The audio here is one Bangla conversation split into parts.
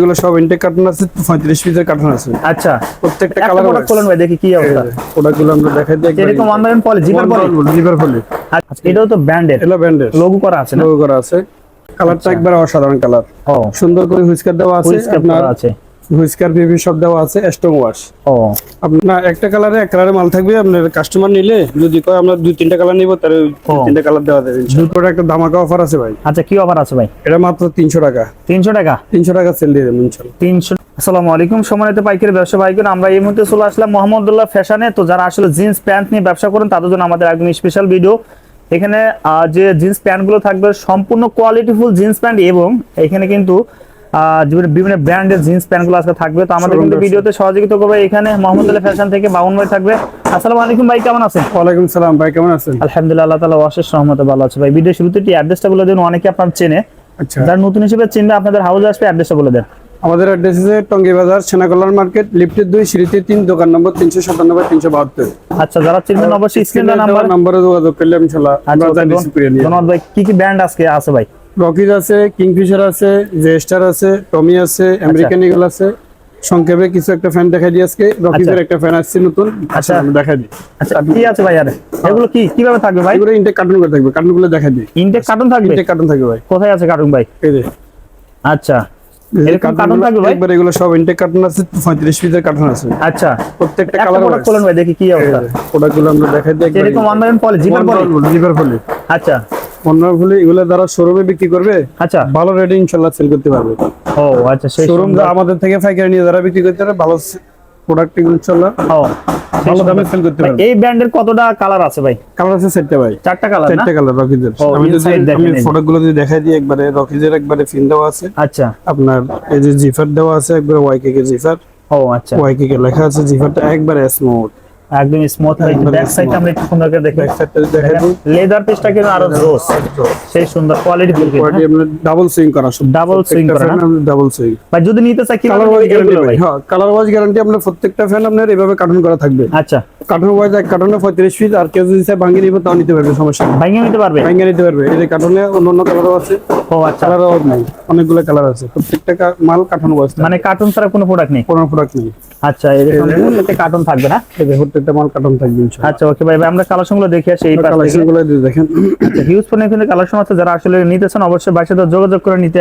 এগুলো সব ইনটেক কার্টুন আছে পঁয়ত্রিশ পিসের কার্টুন আছে। আচ্ছা। প্রত্যেকটা কালার প্রোডাক্ট খোলেন ভাই দেখি কি অবস্থা। প্রোডাক্টগুলো আমরা দেখাই দিই এরকম online poly zipper poly zipper poly আচ্ছা এটাও তো ব্র্যান্ডেড এটা ব্র্যান্ডেড লোগো করা আছে লোগো করা আছে। কালারটা একবার অসাধারণ কালার সুন্দর করে হুইস্কার দেওয়া আছে আপনার আছে। হুইস্কার পিপি সব দেওয়া আছে স্ট্রং ওয়াশ। ও। আপনার একটা কালারে এক কালারে মাল থাকবে আপনার কাস্টমার নিলে যদি কয় আমরা দুই তিনটা কালার নিব তাহলে তিনটা কালার দেওয়া যাবে একটা ধামাকা অফার আছে ভাই? আচ্ছা কি অফার আছে ভাই? এটা মাত্র তিনশো টাকা। তিনশো টাকা? তিনশো টাকা সেল দিয়ে দেবেন তিনশো আসসালামু আলাইকুম সম্মানিত পাইকারি ব্যবসা পাইকার আমরা এই মুহূর্তে চলে আসলাম মোহাম্মদুল্লাহ ফ্যাশনে। তো যারা আসলে জিন্স প্যান্ট নিয়ে ব্যবসা করেন তাদের জন্য আমাদের একদম স্পেশাল ভিডিও এখানে যে জিন্স প্যান্টগুলো থাকবে সম্পূর্ণ কোয়ালিটিফুল জিন্স প্যান্ট এবং এখানে কিন্তু বিভিন্ন- ব্র্যান্ডের জিন্স প্যান্টগুলো আজকে থাকবে। তো আমাদের কিন্তু ভিডিওতে সহযোগিতা করবে এখানে মোহাম্মদুল্লাহ ফ্যাশন থেকে বাউন ভাই থাকবে। আসসালামু আলাইকুম ভাই কেমন আছেন? ওয়ালাইকুম সালাম ভাই কেমন আছেন? আলহামদুলিল্লাহ আল্লাহ অশেষ ভালো আছে ভাই। ভিডিও শুরুতে একটি অ্যাড্রেসটা বলে দেন অনেকে আপনার চেনে। আচ্ছা। যারা নতুন হিসেবে চিনবে আপনাদের হাউসে আসবে অ্যাড্রেসটা বলে দেন। আমাদের অ্যাড্রেস আছে টঙ্গী বাজার সেনাকল্যাণ মার্কেট লিফটের দুই সিঁড়িতে তিন দোকান নম্বর তিনশো সাতানব্বই তিনশো বাহাত্তর। আচ্ছা যারা চিনবেন অবশ্যই স্ক্রিনে নাম্বার নম্বরে যোগাযোগ করলে আচ্ছা ধন্যবাদ। ভাই। কি কি ব্র্যান্ড আজকে আছে ভাই? রকিজ আছে কিংফিশার আছে জেস্টার আছে টমি আছে আমেরিকান ইগল আছে। সংক্ষেপে কিছু একটা ফ্যান দেখাই দিই আজকে। রকিজের একটা ফ্যান আসছে নতুন। আচ্ছা। দেখাই দিই। আচ্ছা কি আছে ভাই আরে? এগুলো কি? কীভাবে থাকবে ভাই? এগুলো ইনটেক কার্টুন করে থাকবে। কার্টুনগুলো দেখাই দিই। ইনটেক কার্টুন থাকবে? ইনটেক কার্টুন থাকবে ভাই। কোথায় আছে কার্টুন ভাই? এই যে। আচ্ছা। এরকম কার্টুন থাকবে ভাই? একবার এগুলো সব ইনটেক কার্টুন আছে পঁয়ত্রিশ পিসের কার্টুন আছে। আচ্ছা। প্রত্যেকটা কালার প্রোডাক্ট খোলেন ভাই দেখি কি অবস্থা। প্রোডাক্টগুলো আমরা দেখাই দিই এরকম online poly zipper poly zipper poly আচ্ছা। অন্য ফলি এগুলো দ্বারা শোরুমে বিক্রি করবে আচ্ছা। ভালো রেটে ইনশাল্লাহ সেল করতে পারবে। ও আচ্ছা সেই শোরুম আমাদের থেকে পাইকারি নিয়ে যারা বিক্রি করতে পারে ভালো প্রোডাক্ট ইনশাল্লাহ ও ভালো দামে সেল করতে পারবে। এই ব্র্যান্ডের কতটা কালার আছে ভাই? কালার আছে ভাই। চারটা কালার না? চারটা কালার রকিজের। আমি যদি আমি এই প্রোডাক্টগুলো যদি দেখাই দিই একবারে রকিজের একবারে ফিন দেওয়া আছে। আচ্ছা। আপনার এই যে জিফার দেওয়া আছে একবারে ওয়াইকে জিফার ও আচ্ছা। ওয়াইকে লেখা আছে জিফারটা একবারে স্মুথ একদম স্মুথ একদম ব্যাক সাইড আমরা একটু সুন্দর করে দেখি লেদার পিসটা কিন্তু আরও জোস সেই সুন্দর কোয়ালিটি ফুল কোয়ালিটি আমরা ডাবল সুইং করা সব। Double swing করা? ডাবল সুইং ভাই যদি নিতে চাই কালার ওয়াইজ গ্যারান্টি ভাই হ্যাঁ কালার ওয়াইজ গ্যারান্টি আপনার প্রত্যেকটা ফ্যান আপনার এভাবে কার্টুন করা থাকবে। আচ্ছা। কার্টুন ওয়াইজ এক কার্টুনে পঁয়ত্রিশ পিস আর কেউ যদি চায় ভাঙিয়ে নিবে তাও নিতে পারবে সমস্যা নেই। ভাঙিয়ে নিতে পারবে? ভাঙিয়ে নিতে পারবে। এই যে কার্টুনে অন্য অন্য কালারও আছে। ও আচ্ছা। কালার অভাব নেই। অনেকগুলো কালার আছে। প্রত্যেকটা মাল কার্টুন মানে কার্টুন ছাড়া কোনো প্রোডাক্ট নেই? কোনো প্রোডাক্ট নেই। আচ্ছা এরকম প্রত্যেকটা কার্টুন থাকবে না? এই প্রত্যেকটা মাল কার্টুন থাকবে আচ্ছা ওকে ভাই ভাই, আমরা কালেকশনগুলো দেখে আসি এই কালেকশনগুলো দেখেন। হিউজ ফোনে কিন্তু কালেকশন আছে। যারা আসলে নিতে চান অবশ্যই বাসায় সাথে যোগাযোগ করে নিতে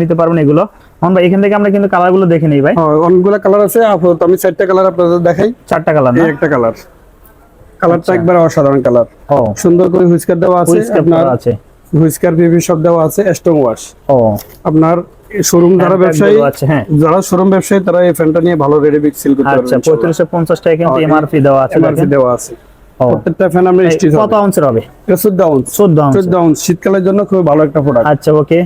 নিতে পারবেন এগুলো। এখন ভাই এখান থেকে আমরা কিন্তু কালারগুলো দেখে নিই ভাই। হ্যাঁ, অনেকগুলো কালার আছে। আপাতত আমি চারটা কালার আপনাদের দেখাই। চারটা কালার না? একটা কালার কালারটা। একবার অসাধারণ কালার ও। সুন্দর করে হুইস্কার দেওয়া আছে। আপনার আছে। হুইস্কার পিপি সব দেওয়া আছে ওয়াশ ও। আপনার শোরুম যারা ব্যবসায়ী হ্যাঁ। যারা শোরুম ব্যবসায়ী তারা এই ফ্যানটা নিয়ে ভালো রেটে সেল করতে আচ্ছা পারবে পঁয়ত্রিশশো পঞ্চাশ টাকা কিন্তু হ্যাঁ, এমআরপি দেওয়া আছে এমআরপি দেওয়া আছে। প্রত্যেকটা ফ্যান আমরা স্টিচ কত আউন্সের হবে? 14 আউন্স চোদ্দ আউন্স 14 আউন্স শীতকালের জন্য খুব ভালো একটা প্রোডাক্ট আচ্ছা ওকে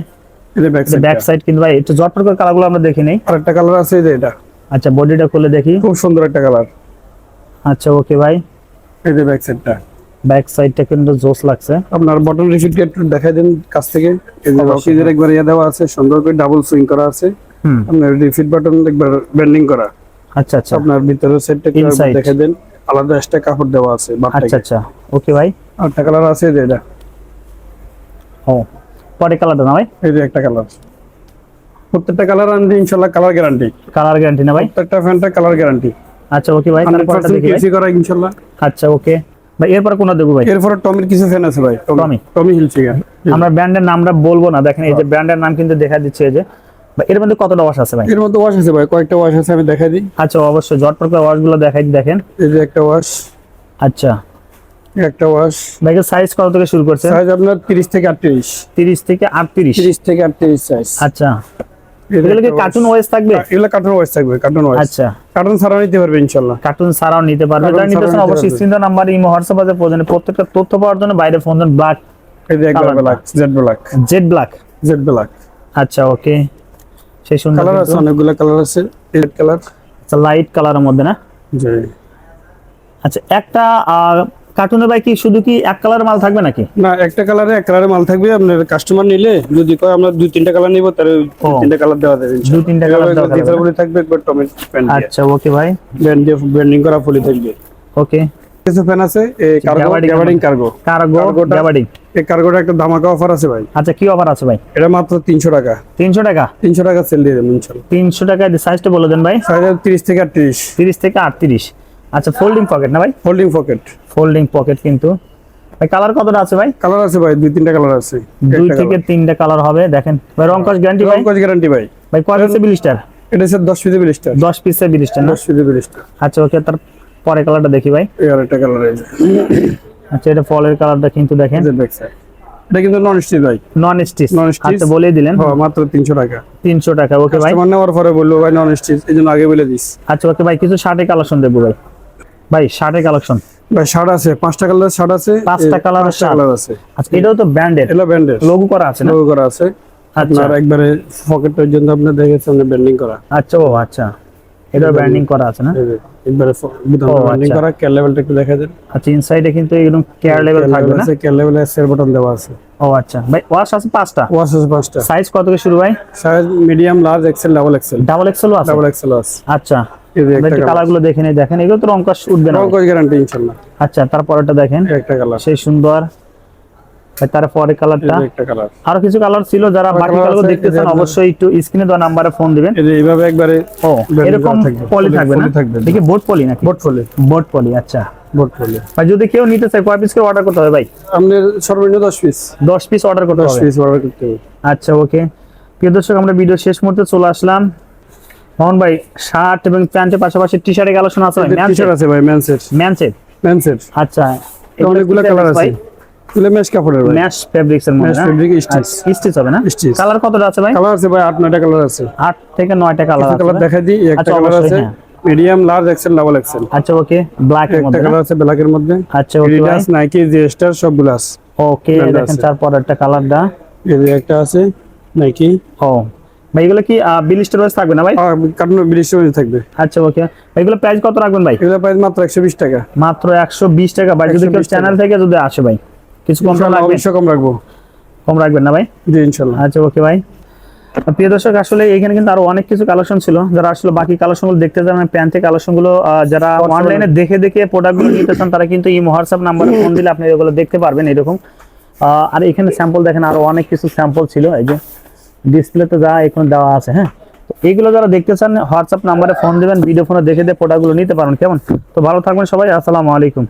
এটা ব্যাক সাইড ব্যাক সাইড কিন্তু ভাই একটু জটপট করে কালারগুলো আমরা দেখে নেই। আরেকটা কালার আছে এই যে এটা। আচ্ছা বডিটা খুলে দেখি। খুব সুন্দর একটা কালার আচ্ছা ওকে ভাই। এই যে ব্যাক সাইডটা ব্যাক সাইডটা কিন্তু জোস লাগছে। আপনার বটন রিফিটকে একটু দেখাই দেন কাছ থেকে। এই যে। রকিজের একবার ইয়ে দেওয়া আছে সুন্দর করে ডাবল সুইং করা আছে। আপনার রিফিট বাটন একবার বেন্ডিং করা। আচ্ছা আচ্ছা। আপনার ভিতরের সাইডটা একটু. দেখাই দেন। আলাদা এক্সট্রা কাপড় দেওয়া আছে আচ্ছা আচ্ছা। ওকে ভাই। আর একটা কালার আছে যে এটা। ও পরে কালারটা না ভাই? এই যে একটা কালার প্রত্যেকটা কালার আনতে ইনশাল্লাহ কালার গ্যারান্টি কালার গ্যারান্টি না ভাই? প্রত্যেকটা ফ্যানটা কালার গ্যারান্টি আচ্ছা ওকে ভাই। তারপরটা দেখি কেসি করা ইনশাল্লাহ আচ্ছা ওকে ভাই এরপর কোনটা দেবো ভাই? এরপরে টমির কিছু ফ্যান আছে ভাই। টমি। টমি। হিলফিগার আমরা ব্র্যান্ডের নামটা বলব না দেখেন এই যে ব্র্যান্ডের নাম কিন্তু দেখা দিচ্ছে এই যে। এর মধ্যে কতটা ওয়াশ আছে ভাই? এর মধ্যে ওয়াশ আছে ভাই কয়েকটা ওয়াশ আছে আমি দেখাই দিই। আচ্ছা অবশ্যই জটপট করে ওয়াশগুলো দেখাই দেখেন। এই যে একটা ওয়াশ আচ্ছা। একটা ওয়াশ ভাই সাইজ কত থেকে শুরু করছে? সাইজ আপনার 30 থেকে 38 তিরিশ থেকে আটত্রিশ। 30 থেকে 38 সাইজ আচ্ছা। এগুলো কি কার্টুন ওয়াইজ থাকবে? এগুলো কার্টুন থাকবে কার্টুন আচ্ছা। কার্টুন নিতে পারবে ইনশাল্লাহ। কার্টুন ছাড়াও নিতে পারবে। যারা নিতে চান অবশ্যই। স্ক্রিন নাম্বার ইমো হোয়াটসঅ্যাপ আছে প্রয়োজনে প্রত্যেকটা তথ্য পাওয়ার জন্য বাইরে ফোন দেন ব্ল্যাক এই যে একবার black Z black Z black Z black আচ্ছা ওকে সেই সুন্দর কালার আছে অনেকগুলো কালার আছে। রেড কালার লাইট কালারের মধ্যে না? জি। আচ্ছা একটা কার্টুনের ভাই কি শুধু কি এক কালার মাল থাকবে নাকি? না একটা কালারে এক কালারে মাল থাকবে আপনার কাস্টমার নিলে যদি কয় আমরা দুই তিনটা কালার নিব তাহলে তিনটা কালার দেওয়া যাবে দুই তিনটা colour দেওয়া যাবে। না? থাকবে একবার টমেটো প্যান্ট আচ্ছা ওকে ভাই। ব্যান্ড দিয়ে ব্যান্ডিং করা ফুলি থাকবে। ওকে কিছু ফ্যান আছে? এই cargo gabardine cargo cargo gabardine এই কার্গোটা একটা ধামাকা অফার আছে ভাই। আচ্ছা কি অফার আছে ভাই? এটা মাত্র তিনশো টাকা। তিনশো টাকা? তিনশো টাকা সেল দিয়ে দেবেন ইনশাল্লাহ তিনশো টাকা সাইজটা বলে দেন ভাই। সাইজ তিরিশ থেকে আটত্রিশ। তিরিশ থেকে আটত্রিশ। আচ্ছা ফোল্ডিং পকেট না ভাই? ফোল্ডিং পকেট ফোল্ডিং পকেট কিন্তু। ভাই কালার কতটা আছে ভাই? কালার আছে ভাই দুই তিনটা কালার আছে। দুই থেকে তিনটা কালার হবে দেখেন। ভাই রং কস গ্যারান্টি ভাই? গ্যারান্টি ভাই। ভাই কয় পিসে বিলিস্টার এটা হচ্ছে দশ পিসে বিলিস্টার দশ পিসে বিলিস্টার না? দশ পিসে বিলিস্টার আচ্ছা ওকে তার পরে কালারটা দেখি ভাই। এই আর একটা কালার আছে আচ্ছা এটা ফলের কালারটা কিন্তু দেখেন। এটা কিন্তু নন স্টিচ ভাই। Non stitch Non-stitch। আচ্ছা বলেই দিলেন। হ্যাঁ, মাত্র তিনশো টাকা। তিনশো টাকা ওকে ভাই। কাস্টমার নেওয়ার পরে বলল ভাই নন স্টিচ এই জন্য আগে বলে দিস। আচ্ছা ওকে ভাই কিছু শার্টের কালেকশন দেবো ভাই। ভাই শার্টের কালেকশন ভাই শার্ট আছে পাঁচটা কালার শার্ট আছে পাঁচটা। কালার আছে। আচ্ছা এটাও তো ব্র্যান্ডেড এটা ব্যান্ডের লোগো করা আছে লোগো করা আছে। আচ্ছা। আপনার একবারে পকেটের জন্য আপনি দেখেছেন ব্যান্ডিং করা। আচ্ছা ও আচ্ছা। এটা ব্র্যান্ডিং করা আছে না? একবারে বুতাম ও, ব্যান্ডিং আচ্ছা। করা কেয়ার লেভেলটা একটু দেখা দেন আচ্ছা ইনসাইডে কিন্তু এরকম কেয়ার লেভেল থাকবে না? কেয়ার লেভেলে সেল বাটন দেওয়া আছে। ও আচ্ছা। ভাই ওয়াশ আছে পাঁচটা? ওয়াশ আছে পাঁচটা। সাইজ কত থেকে শুরু ভাই? Size medium large XL double XL double আছে? ডাবল এক্সেল আছে। আচ্ছা। একটা কালারগুলো দেখে নিই দেখেন এগুলো তো রং কস উঠবে না। রং কস গ্যারান্টি ইনশাআল্লাহ আচ্ছা তারপরটা দেখেন। একটা কালার সেই সুন্দর। ভাই তারপরে কালারটা আরও কিছু কালার ছিল যারা বাকি কালার আছে, দেখতেছেন অবশ্যই একটু স্ক্রিনে দেওয়া নাম্বারে ফোন দিবেন। এইভাবে একবারে ও এরকম থাকবে, পলি থাকবে না? দেখি বোর্ড পলি নাকি? বোট ফলে বোর্ড পলি আচ্ছা। বোট ফলে ভাই যদি কেউ নিতে চায় কয় পিস করে অর্ডার করতে হবে ভাই? সর্বনিম্ন পিস দশ পিস অর্ডার করতে পিস অর্ডার করতে হবে। আচ্ছা ওকে প্রিয় দর্শক আমরা ভিডিও শেষ মুহূর্তে চলে আসলাম। মোহন ভাই শার্ট এবং প্যান্টের পাশাপাশি টি শার্টের কালেকশন আছে টি শার্ট আছে ভাই ম্যানসেট ম্যানসেট ম্যানসেট আচ্ছা অনেকগুলো কালার আছে। এগুলো মেশ কাপড়ের ভাই। ম্যাশ ফেব্রিক্স এর মধ্যে Mesh fabric stitch। স্টিচ হবে না? Stitch। কালার কতটা আছে ভাই? কালার আছে ভাই আট নয়টা কালার আছে। আট থেকে নয়টা কালার আছে কালার? দেখাই দিই একটা আচ্ছা, কালার আছে হ্যাঁ। Medium large XL double XL আচ্ছা ওকে ব্ল্যাক এর একটা মধ্যে না? কালার আছে ব্ল্যাকের মধ্যে। আচ্ছা ওকে এডিডাস নাইকি জিএস্টার সবগুলো আছে। ওকে দেখেন তারপর একটা কালারটা এই যে একটা আছে নাইকি ও ভাই এগুলো কি বিলিস্টার ওয়াইজ থাকবে না ভাই? কার্টুন বিশ টাকা থাকবে। আচ্ছা ওকে। এগুলো প্রাইস কত রাখবেন ভাই? এগুলো প্রাইস মাত্র একশো বিশ টাকা। মাত্র একশো বিশ টাকা ভাই যদি কেউ চ্যানেল থেকে যদি আসে ভাই কিছু কম রাখবেন? অবশ্যই কম রাখব। কম রাখবেন না ভাই? জি ইনশাল্লাহ। আচ্ছা ওকে ভাই। প্রিয় দর্শক আসলে এখানে কিন্তু আরও অনেক কিছু কালেকশন ছিল। যারা আসলে বাকি কালেকশনগুলো দেখতে চান প্যান্টের কালেকশনগুলো যারা অনলাইনে দেখে দেখে প্রোডাক্টগুলো নিতে চান তারা কিন্তু এই হোয়াটসঅ্যাপ নাম্বারে ফোন দিলে আপনি এগুলো দেখতে পারবেন এরকম। আর এখানে স্যাম্পল দেখেন আরও অনেক কিছু স্যাম্পল ছিল এই যে। ডিসপ্লেতে যা এখন দেওয়া আছে হ্যাঁ? এইগুলো যারা দেখতে চান হোয়াটসঅ্যাপ নাম্বারে ফোন দেবেন ভিডিও ফোনে দেখে দিয়ে প্রোডাক্টগুলো নিতে পারেন কেমন? তো ভালো থাকবেন সবাই, আসসালামু আলাইকুম।